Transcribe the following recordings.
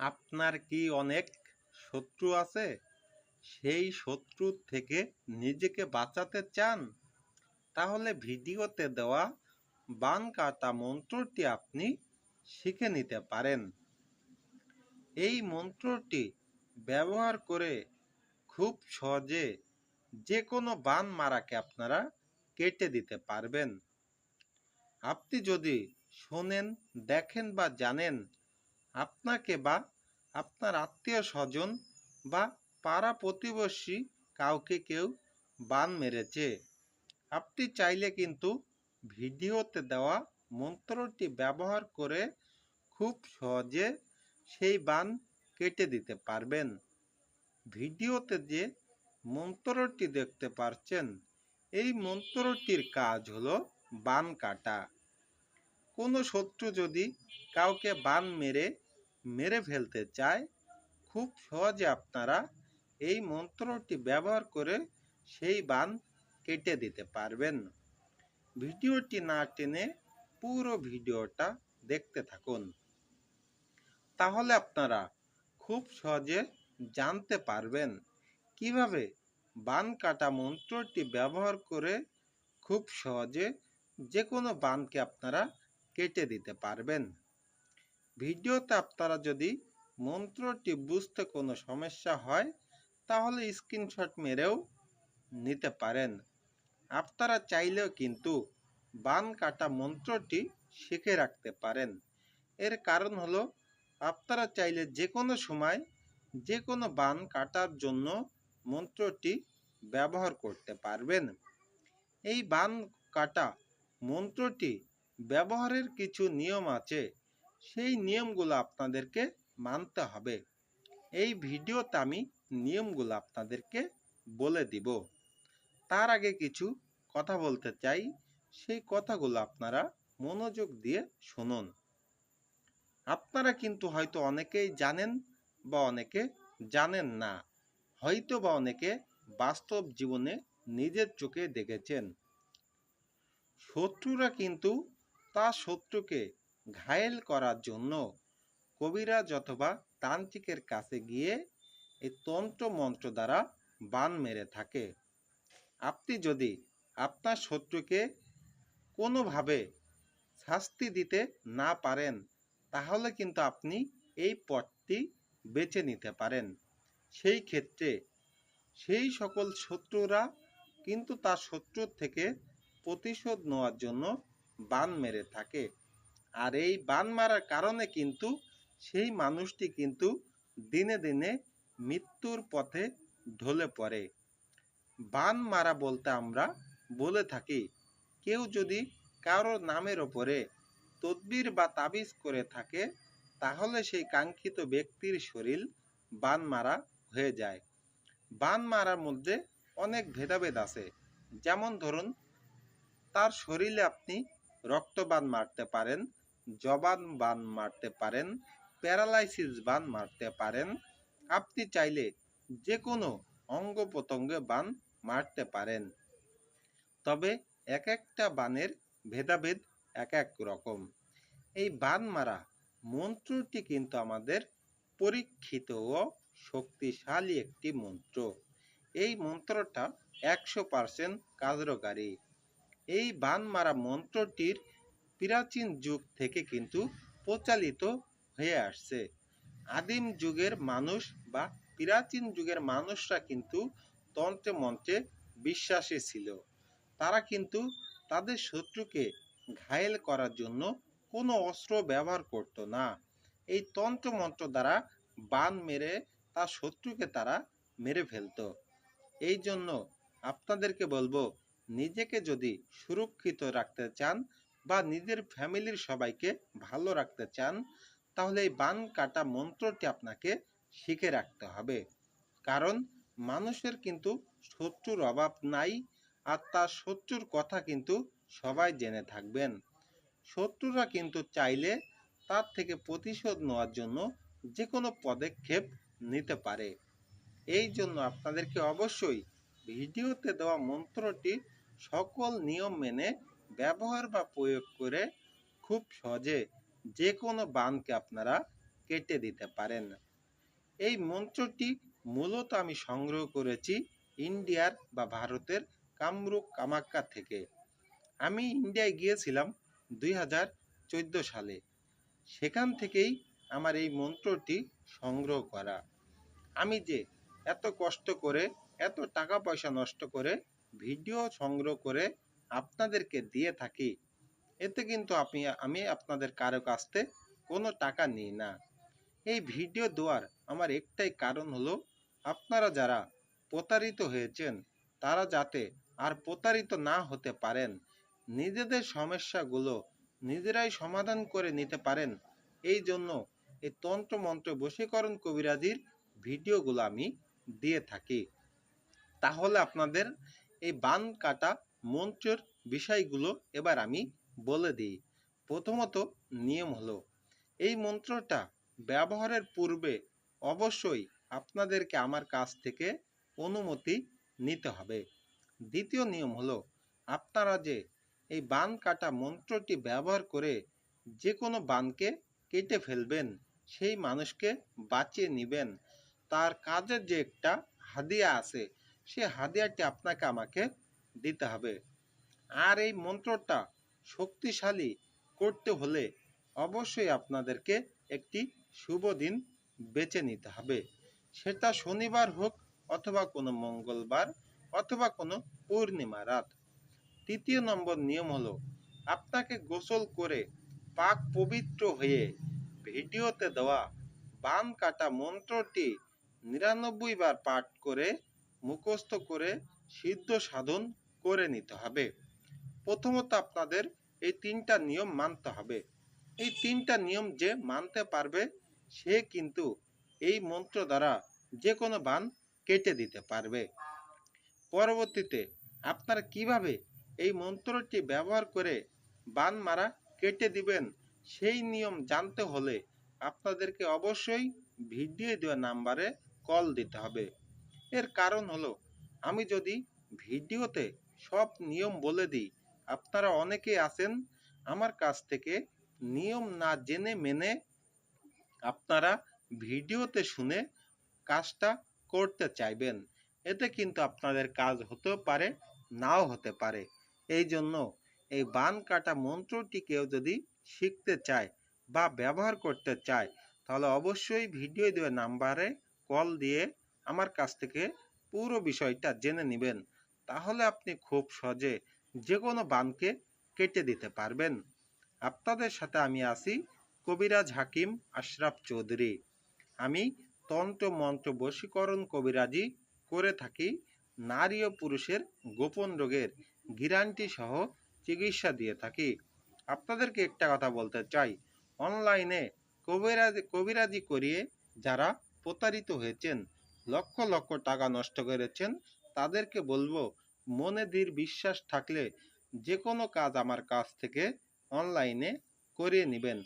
আপনার কি অনেক শত্রু আছে? সেই শত্রুর থেকে নিজেকে বাঁচাতে চান? তাহলে ভিডিওতে দেওয়া বান কাটা মন্ত্রটি আপনি শিখে নিতে পারেন। এই মন্ত্রটি ব্যবহার করে খুব সহজে যে কোনো বান মারাকে আপনারা কেটে দিতে পারবেন। আপনি যদি শোনেন, দেখেন বা জানেন আপনাকে বা আপনার আত্মীয় স্বজন বা পাড়া প্রতিবেশী কাউকে কেউ বান মেরেছে। আপনি চাইলে কিন্তু ভিডিওতে দেওয়া মন্ত্রটি ব্যবহার করে খুব সহজে সেই বান কেটে দিতে পারবেন। ভিডিওতে যে মন্ত্রটি দেখতে পারছেন, এই মন্ত্রটির কাজ হলো বান কাটা। কোনো শত্রু যদি কাউকে বান মেরে মেরে ফেলতে চায়, খুব সহজে আপনারা এই মন্ত্রটি ব্যবহার করে সেই বান কেটে দিতে পারবেন। ভিডিওটি না টেনে পুরো ভিডিওটা দেখতে থাকুন। তাহলে আপনারা খুব সহজে জানতে পারবেন কীভাবে বান কাটা মন্ত্রটি ব্যবহার করে খুব সহজে যে কোনো বানকে আপনারা কেটে দিতে পারবেন। ভিডিওতে আপনারা যদি মন্ত্রটি বুঝতে কোনো সমস্যা হয়, তাহলে স্ক্রিনশট মেরেও নিতে পারেন। আপনারা চাইলেও কিন্তু বান কাটা মন্ত্রটি শিখে রাখতে পারেন। এর কারণ হলো, আপনারা চাইলে যে কোনো সময় যে কোনো বান কাটার জন্য মন্ত্রটি ব্যবহার করতে পারবেন। এই বান কাটা মন্ত্রটি ব্যবহারের কিছু নিয়ম আছে, সেই নিয়মগুলো আপনাদেরকে মানতে হবে। এই ভিডিওতে আমি নিয়মগুলো আপনাদেরকে বলে দিব। তার আগে কিছু কথা বলতে চাই, সেই কথাগুলো আপনারা মনোযোগ দিয়ে শুনুন। আপনারা কিন্তু হয়তো অনেকেই জানেন বা অনেকে জানেন না, হয়তো বা অনেকে বাস্তব জীবনে নিজের চোখে দেখেছেন। শত্রুরা কিন্তু তার শত্রুকে ঘায়েল করার জন্য কবিরাজ অথবা তান্ত্রিকের কাছে গিয়ে এই তন্ত্র মন্ত্র দ্বারা বান মেরে থাকে। আপনি যদি আপনার শত্রুকে কোনোভাবে শাস্তি দিতে না পারেন, তাহলে কিন্তু আপনি এই পথটি বেছে নিতে পারেন। সেই ক্ষেত্রে সেই সকল শত্রুরা কিন্তু তার শত্রুর থেকে প্রতিশোধ নেওয়ার জন্য বান মেরে থাকে। আর এই বান মারার কারণে কিন্তু সেই মানুষটি কিন্তু দিনে দিনে মৃত্যুর পথে ঢলে পড়ে। বান মারা বলতে আমরা বলে থাকি, কেউ যদি কারোর নামের ওপরে তদবির বা তাবিজ করে থাকে, তাহলে সেই কাঙ্ক্ষিত ব্যক্তির শরীর বান মারা হয়ে যায়। বান মারার মধ্যে অনেক ভেদাভেদ আছে। যেমন ধরুন, তার শরীরে আপনি রক্তবান মারতে পারেন, জবান বান মারতে পারেন, প্যারালাইসিস বান মারতে পারেন। আপনি চাইলে যে কোনো অঙ্গ প্রত্যঙ্গে বান মারতে পারেন। তবে এক একটা বানের ভেদাভেদ এক এক রকম। এই বান মারা মন্ত্রটি কিন্তু আমাদের পরীক্ষিত ও শক্তিশালী একটি মন্ত্র। এই মন্ত্রটা একশো পার্সেন্ট কার্যকারী এই বান মারা মন্ত্রটির প্রাচীন যুগ থেকে কিন্তু প্রচালিত হয়ে আসছে। আদিম যুগের মানুষ বা প্রাচীন যুগের মানুষরা কিন্তু তন্ত্রে মন্ত্রে বিশ্বাসী ছিল। তারা কিন্তু তাদের শত্রুকে ঘায়েল করার জন্য কোনো অস্ত্র ব্যবহার করত না। এই তন্ত্র মন্ত্র দ্বারা বান মেরে তার শত্রুকে তারা মেরে ফেলতো। এই জন্য আপনাদেরকে বলব নিজেকে যদি সুরক্ষিত রাখতে চান বা নিজের ফ্যামিলির সবাইকে ভালো রাখতে চান, তাহলে এই বান কাটা মন্ত্রটি আপনাকে শিখে রাখতে হবে। কারণ মানুষের কিন্তু শত্রুর অভাব নাই আর তার শত্রুর কথা কিন্তু সবাই জেনে থাকবেন। শত্রুরা কিন্তু চাইলে তার থেকে প্রতিশোধ নেওয়ার জন্য যে কোনো পদক্ষেপ নিতে পারে। এই জন্য আপনাদেরকে অবশ্যই ভিডিওতে দেওয়া মন্ত্রটি সকল নিয়ম মেনে ব্যবহার বা প্রয়োগ করে খুব সহজে যে কোনো বানকে আপনারা কেটে দিতে পারেন। এই মন্ত্রটি মূলত আমি সংগ্রহ করেছি ইন্ডিয়ার বা ভারতের কামরূপ কামাক্কা থেকে। আমি ইন্ডিয়ায় গিয়েছিলাম দুই হাজার চোদ্দ সালে। সেখান থেকেই আমার এই মন্ত্রটি সংগ্রহ করা। আমি যে এত কষ্ট করে, এত টাকা পয়সা নষ্ট করে ভিডিও সংগ্রহ করে আপনাদেরকে দিয়ে থাকি। এতে কিন্তু আপনি, আমি আপনাদের কারও কাছ থেকে কোনো টাকা নিই না। এই ভিডিও দেওয়ার আমার একটাই কারণ হলো, আপনারা যারা প্রতারিত হয়েছেন, তারা যাতে আর প্রতারিত না হতে পারেন, নিজেদের সমস্যাগুলো নিজেরাই সমাধান করে নিতে পারেন। এই জন্য এই তন্ত্র মন্ত্র বশীকরণ কবিরাজির ভিডিওগুলো আমি দিয়ে থাকি। তাহলে আপনাদের এই বান কাটা মন্ত্রের বিষয়গুলো এবার আমি বলে দিই। প্রথমত নিয়ম হলো, এই মন্ত্রটা ব্যবহারের পূর্বে অবশ্যই আপনাদেরকে আমার কাছ থেকে অনুমতি নিতে হবে। দ্বিতীয় নিয়ম হলো, আপনারা যে এই বান কাটা মন্ত্রটি ব্যবহার করে যে কোনো বানকে কেটে ফেলবেন, সেই মানুষকে বাঁচিয়ে নেবেন, তার কাজের যে একটা হাদিয়া আছে সে হাদিয়াটি আপনাকে আমাকে দিতে হবে। আর এই মন্ত্রটা শক্তিশালী করতে হলে অবশ্যই আপনাদেরকে একটি শুভ দিন বেছে নিতে হবে। সেটা শনিবার হোক অথবা কোনো মঙ্গলবার অথবা কোনো পূর্ণিমা রাত। তৃতীয় নম্বর নিয়ম হলো, আপনাকে গোসল করে পাক পবিত্র হয়ে ভিডিওতে দেওয়া বান কাটা মন্ত্রটি নিরানব্বই বার পাঠ করে মুখস্থ করে সিদ্ধ সাধন করে নিতে হবে। প্রথমত আপনাদের এই তিনটা নিয়ম মানতে হবে। এই তিনটা নিয়ম যে মানতে পারবে, সে কিন্তু এই মন্ত্র দ্বারা যে কোনো বান কেটে দিতে পারবে। পরবর্তীতে আপনারা কীভাবে এই মন্ত্রটি ব্যবহার করে বান মারা কেটে দিবেন, সেই নিয়ম জানতে হলে আপনাদেরকে অবশ্যই ভিডিও দেওয়া নাম্বারে কল দিতে হবে। এর কারণ হলো, আমি যদি ভিডিওতে সব নিয়ম বলে দিই, আপনারা অনেকেই আছেন, আমার কাছ থেকে নিয়ম না জেনে মেনে আপনারা ভিডিওতে শুনে কাজটা করতে চাইবেন। এতে কিন্তু আপনাদের কাজ হতেও পারে, নাও হতে পারে। এই জন্য এই বান কাটা মন্ত্রটি কেউ যদি শিখতে চায় বা ব্যবহার করতে চায়, তাহলে অবশ্যই ভিডিও দেওয়া নাম্বারে কল দিয়ে আমার কাছ থেকে পুরো বিষয়টা জেনে নেবেন। তাহলে আপনি খুব সহজে যে কোনো বানকে কেটে দিতে পারবেন। আপনাদের সাথে আমি আছি কবিরাজ হাকিম আশরাফ চৌধুরী। আমি তন্ত্র মন্ত্র বশীকরণ কবিরাজি করে থাকি নারী ও পুরুষের গোপন রোগের গিরান্টি সহ চিকিৎসা দিয়ে থাকি। আপনাদেরকে একটা কথা বলতে চাই। অনলাইনে কবিরাজি কবিরাজি করিয়ে যারা প্রতারিত হয়েছেন লক্ষ লক্ষ টাকা নষ্ট করেছেন, তাদেরকে বলব, মনে দৃঢ় বিশ্বাস থাকলে যে কোনো কাজ আমার কাছ থেকে অনলাইনে করিয়ে নেবেন।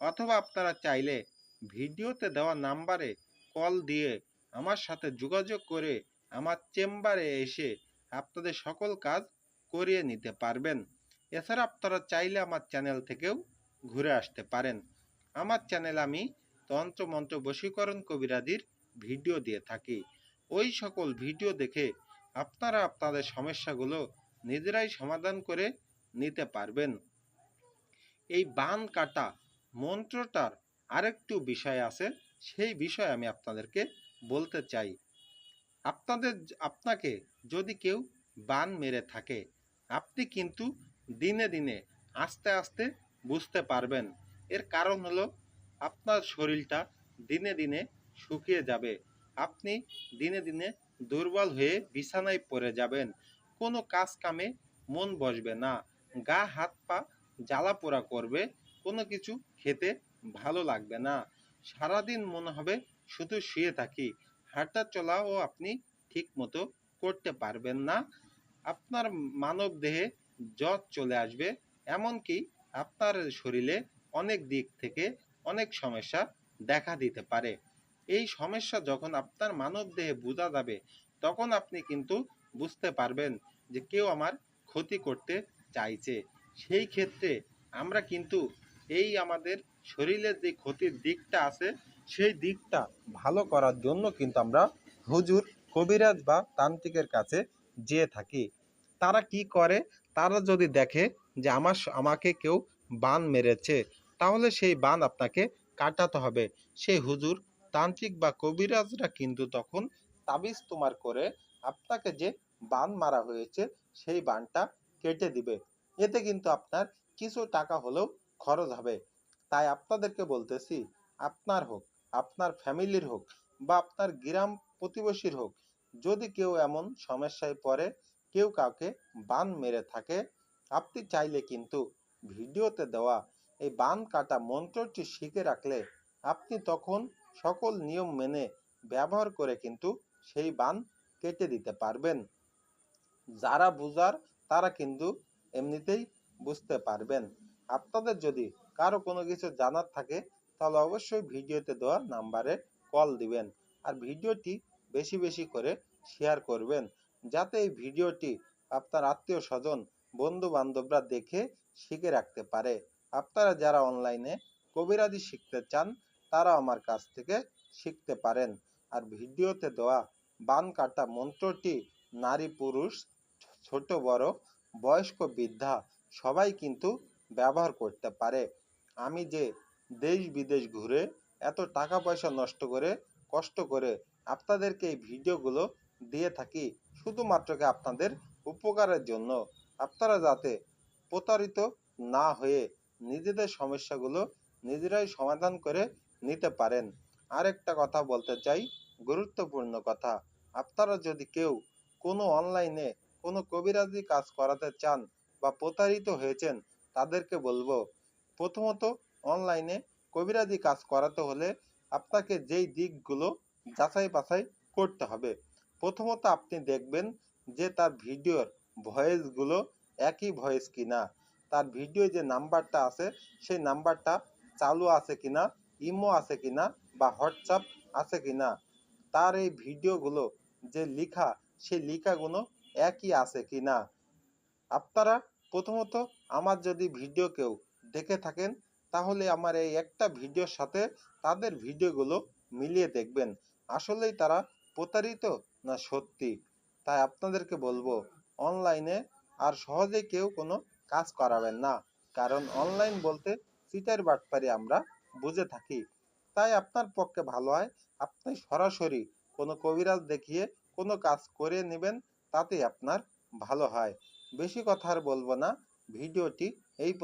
অথবা আপনারা চাইলে ভিডিওতে দেওয়া নাম্বারে কল দিয়ে আমার সাথে যোগাযোগ করে আমার চেম্বারে এসে আপনাদের সকল কাজ করিয়ে নিতে পারবেন। এছাড়া আপনারা চাইলে আমার চ্যানেল থেকেও ঘুরে আসতে পারেন। আমার চ্যানেল আমি তন্ত্র মন্ত্র বশীকরণ কবিরাজির ভিডিও দিয়ে থাকি। ওই সকল ভিডিও দেখে আপনারা আপনাদের সমস্যাগুলো নিজেরাই সমাধান করে নিতে পারবেন। এই বান কাটা মন্ত্রটার আরেকটু বিষয় আছে, সেই বিষয় আমি আপনাদেরকে বলতে চাই। আপনাদের আপনাকে যদি কেউ বান মেরে থাকে, আপনি কিন্তু দিনে দিনে আস্তে আস্তে বুঝতে পারবেন। এর কারণ হলো আপনার শরীরটা দিনে দিনে শুকিয়ে যাবে। আপনি দিনে দিনে দুর্বল হয়ে বিছানায় পড়ে যাবেন। কোনো কাজ কামে মন বসবে না। গা, হাত, পা জ্বালা পোড়া করবে। কোনো কিছু খেতে ভালো লাগবে না। সারাদিন মনে হবে শুধু শুয়ে থাকি। হাঁটা চলাও আপনি ঠিক মতো করতে পারবেন না। আপনার মানব দেহে জ্বর চলে আসবে। এমনকি আপনার শরীরে অনেক দিক থেকে অনেক সমস্যা দেখা দিতে পারে। এই সমস্যা যখন আপনার মানব দেহে বোঝা যাবে, তখন আপনি কিন্তু বুঝতে পারবেন যে কেউ আমার ক্ষতি করতে চাইছে। সেই ক্ষেত্রে আমরা কিন্তু এই আমাদের শরীরের যে ক্ষতির দিকটা আছে, সেই দিকটা ভালো করার জন্য কিন্তু আমরা হুজুর, কবিরাজ বা তান্ত্রিকের কাছে যেয়ে থাকি। তারা কি করে? তারা যদি দেখে যে আমার আমাকে কেউ বান মেরেছে, তাহলে সেই বান আপনাকে কাটাতে হবে। সেই হুজুর তান্ত্রিক বা কবিরাজরা কিন্তু তখন তাবিজ তোমার করে আপনাকে যে বান মারা হয়েছে, সেই বানটা কেটে দিবে। এতে কিন্তু আপনার কিছু টাকা হলেও খরচ হবে। তাই আপনাদেরকে বলতেছি, আপনার হোক, আপনার ফ্যামিলির হোক বা আপনার গ্রাম প্রতিবেশীর হোক, যদি কেউ এমন সমস্যায় পড়ে, কেউ কাউকে বান মেরে থাকে, আপনি চাইলে কিন্তু ভিডিওতে দেওয়া এই বান কাটা মন্ত্রটি শিখে রাখলে আপনি তখন সকল নিয়ম মেনে ব্যবহার করে কিন্তু সেই বান কেটে দিতে পারবেন। যারা বুঝার, তারা কিন্তু এমনিতেই বুঝতে পারবেন। আপনাদের যদি কারও কোনো কিছু জানার থাকে, তাহলে অবশ্যই ভিডিওতে দেওয়া নাম্বারে কল দিবেন আর ভিডিওটি বেশি বেশি করে শেয়ার করবেন, যাতে এই ভিডিওটি আপনার আত্মীয় স্বজন বন্ধু বান্ধবরা দেখে শিখে রাখতে পারে। আপনারা যারা অনলাইনে কবিরাজি শিখতে চান তারা আমার কাছ থেকে শিখতে পারেন। আর ভিডিওতে দেওয়া বান কাটা মন্ত্রটি নারী, পুরুষ, ছোট, বড়, বয়স্ক, বৃদ্ধা সবাই কিন্তু ব্যবহার করতে পারে। আমি যে দেশ বিদেশ ঘুরে এত টাকা পয়সা নষ্ট করে, কষ্ট করে আপনাদেরকে এই ভিডিওগুলো দিয়ে থাকি, শুধুমাত্র কি আপনাদের উপকারের জন্য। আপনারা যাতে প্রতারিত না হয়ে নিজেদের সমস্যাগুলো নিজেরাই সমাধান করে নিতে পারেন। আরেকটা কথা বলতে চাই, গুরুত্বপূর্ণ কথা। আপনারা যদি কেউ কোনো অনলাইনে কোনো কবিরাজি কাজ করাতে চান বা প্রতারিত হয়েছেন, তাদেরকে বলব, প্রথমত অনলাইনে কবিরাজি কাজ করাতে হলে আপনাকে যেই দিকগুলো যাচাই বাছাই করতে হবে। প্রথমত আপনি দেখবেন যে তার ভিডিওর ভয়েসগুলো একই ভয়েস কিনা, তার ভিডিও যে নাম্বারটা আছে, সেই নাম্বারটা চালু আছে কিনা ইমো আছে কিনা বা হোয়াটসঅ্যাপ আছে কিনা, তার এই ভিডিওগুলো যে লেখা, সেই লেখাগুলো একই আছে কিনা। আপনারা প্রথমত আমার যদি ভিডিও কেউ দেখে থাকেন, তাহলে আমার এই একটা ভিডিওর সাথে তাদের ভিডিওগুলো মিলিয়ে দেখবেন। আসলেই তারা প্রতারিত না সত্যি? তাই আপনাদেরকে বলব, অনলাইনে আর সহজে কেউ কোনো কাজ করাবেন না। কারণ অনলাইন বলতে চিটার বাটপারি আমরা বুঝে থাকি। তাই আপনার পক্ষে ভালো হয়। আপনি সরাসরি কোনো কবিরাজ দেখিয়ে কোনো কাজ করে নেবেন তাতে আপনার ভালো হয়। বেশি কথা আর বলব না। ভিডিওটি এই